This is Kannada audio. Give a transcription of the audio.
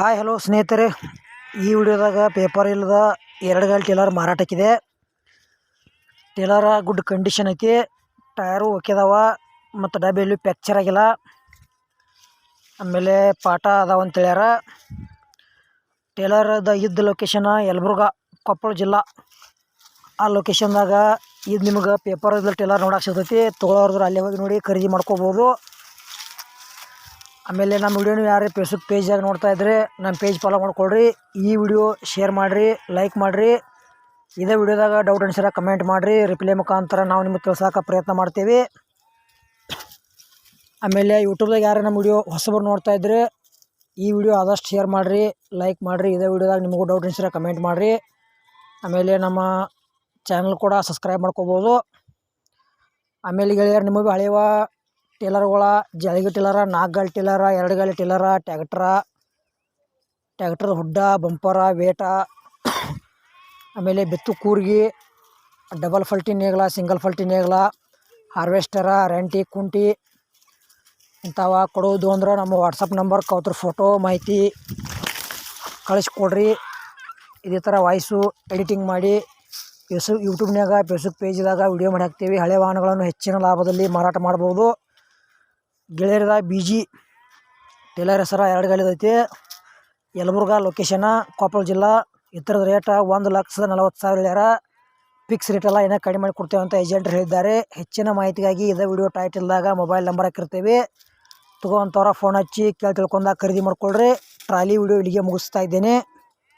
ಹಾಯ್, ಹಲೋ ಸ್ನೇಹಿತರೆ. ಈ ವಿಡಿಯೋದಾಗ ಪೇಪರ್ ಇಲ್ಲದ ಎರಡು ಗಾಲ್ ಟೇಲರ್ ಮಾರಾಟಕ್ಕಿದೆ. ಟೇಲರ ಗುಡ್ ಕಂಡೀಷನ್ ಐತಿ. ಟಯರು ಓಕೆದಾವ ಮತ್ತು ಡಬ್ಬಿಯಲ್ಲಿ ಪ್ಯಾಕ್ಚರ್ ಆಗಿಲ್ಲ. ಆಮೇಲೆ ಪಾಠ ಅದಾವ ಅಂತ ಹೇಳ್ಯಾರ. ಟೇಲರ್ದ ಇದ್ದ ಲೊಕೇಶನ್ ಯಲಬುರ್ಗ, ಕೊಪ್ಪಳ ಜಿಲ್ಲಾ. ಆ ಲೊಕೇಶನ್ದಾಗ ಇದು ನಿಮ್ಗೆ ಪೇಪರ್ ಇದ್ದ ಟೇಲರ್ ನೋಡಕ್ಕೆ ಸಿಗ್ತೈತಿ. ತೊಗೊಳೋರ್ದ್ರೆ ಅಲ್ಲೇ ಹೋಗಿ ನೋಡಿ ಖರೀದಿ ಮಾಡ್ಕೋಬೋದು. ಆಮೇಲೆ ನಮ್ಮ ವಿಡಿಯೋನು ಯಾರೇ ಫೇಸ್ಬುಕ್ ಪೇಜಾಗ ನೋಡ್ತಾ ಇದ್ರೆ ನಮ್ಮ ಪೇಜ್ ಫಾಲೋ ಮಾಡ್ಕೊಳ್ರಿ ಈ ವಿಡಿಯೋ ಶೇರ್ ಮಾಡಿರಿ ಲೈಕ್ ಮಾಡಿರಿ. ಇದೇ ವಿಡಿಯೋದಾಗ ಡೌಟ್ ಅನ್ಸರ ಕಮೆಂಟ್ ಮಾಡಿರಿ. ರಿಪ್ಲೈ ಮುಖಾಂತರ ನಾವು ನಿಮಗೆ ತಿಳ್ಸೋಕೆ ಪ್ರಯತ್ನ ಮಾಡ್ತೀವಿ. ಆಮೇಲೆ ಯೂಟ್ಯೂಬ್ದಾಗ ಯಾರೇ ನಮ್ಮ ವಿಡಿಯೋ ಹೊಸಬರು ನೋಡ್ತಾ ಇದ್ರೆ ಈ ವಿಡಿಯೋ ಆದಷ್ಟು ಶೇರ್ ಮಾಡಿರಿ ಲೈಕ್ ಮಾಡಿರಿ. ಇದೇ ವಿಡಿಯೋದಾಗ ನಿಮಗೂ ಡೌಟ್ ಅನ್ಸರ ಕಮೆಂಟ್ ಮಾಡಿರಿ. ಆಮೇಲೆ ನಮ್ಮ ಚಾನಲ್ ಕೂಡ ಸಬ್ಸ್ಕ್ರೈಬ್ ಮಾಡ್ಕೋಬೋದು. ಆಮೇಲೆ ಗೆಳೆಯರು, ನಿಮಗೆ ಹಳೆಯವ ಟೇಲರ್ಗಳ ಜಳಗಿ ಟೇಲರ ನಾಲ್ಕು ಗಾಲಿ ಟೇಲರ ಎರಡು ಗಾಲಿ trailer tractor, tractor hood, bumper weight ಆಮೇಲೆ ಬೆತ್ತು ಕೂರ್ಗಿ, ಡಬಲ್ ಫಲ್ಟಿ ನೇಗ್ಲ, ಸಿಂಗಲ್ ಫಲ್ಟಿ ನೇಗ್ಲ, ಹಾರ್ವೆಸ್ಟರ, ರೆಂಟಿ, ಕುಂಟಿ, ಇಂಥವ ಕೊಡೋದು ಅಂದ್ರೆ ನಮ್ಮ ವಾಟ್ಸಪ್ ನಂಬರ್, ಕೌತ್ರ ಫೋಟೋ, ಮಾಹಿತಿ ಕಳಿಸ್ಕೊಡ್ರಿ. ಇದೇ ಥರ ವಾಯ್ಸು ಎಡಿಟಿಂಗ್ ಮಾಡಿ, ಯೂಸು ಯೂಟ್ಯೂಬ್ನಾಗ ಫೇಸ್ಬುಕ್ ಪೇಜ್ದಾಗ ವಿಡಿಯೋ ಮಾಡಿ ಹಾಕ್ತೀವಿ. ಹಳೆ ವಾಹನಗಳನ್ನು ಹೆಚ್ಚಿನ ಲಾಭದಲ್ಲಿ ಮಾರಾಟ ಮಾಡ್ಬೋದು. ಗೆಳೆಯರದ ಬಿ ಜಿ ಟೇಲರ್ ಹೆಸರ ಎರಡು ಗಾಲಿದೈತಿ ಯಲಬುರ್ಗ ಲೊಕೇಶನ ಕೊಪ್ಪಳ ಜಿಲ್ಲಾ. ಇತರದ ರೇಟ ಒಂದು ಲಕ್ಷದ ನಲವತ್ತು ಸಾವಿರ ಹೇಳ್ಯಾರ. ಫಿಕ್ಸ್ ರೇಟೆಲ್ಲ ಏನೋ ಕಡಿಮೆ ಮಾಡಿ ಕೊಡ್ತೇವೆ ಅಂತ ಏಜೆಂಟ್ರು ಹೇಳಿದ್ದಾರೆ. ಹೆಚ್ಚಿನ ಮಾಹಿತಿಗಾಗಿ ಇದೇ ವಿಡಿಯೋ ಟೈಟಲ್ದಾಗ ಮೊಬೈಲ್ ನಂಬರ್ ಹಾಕಿರ್ತೀವಿ. ತಗೋವಂಥವ್ರ ಫೋನ್ ಹಚ್ಚಿ ಕೇಳಿ ತಿಳ್ಕೊಂಡಾಗ ಖರೀದಿ ಮಾಡ್ಕೊಳ್ರಿ. ಟ್ರಾಲಿ ವಿಡಿಯೋ ಇಲ್ಲಿಗೆ ಮುಗಿಸ್ತಾ ಇದ್ದೇನೆ.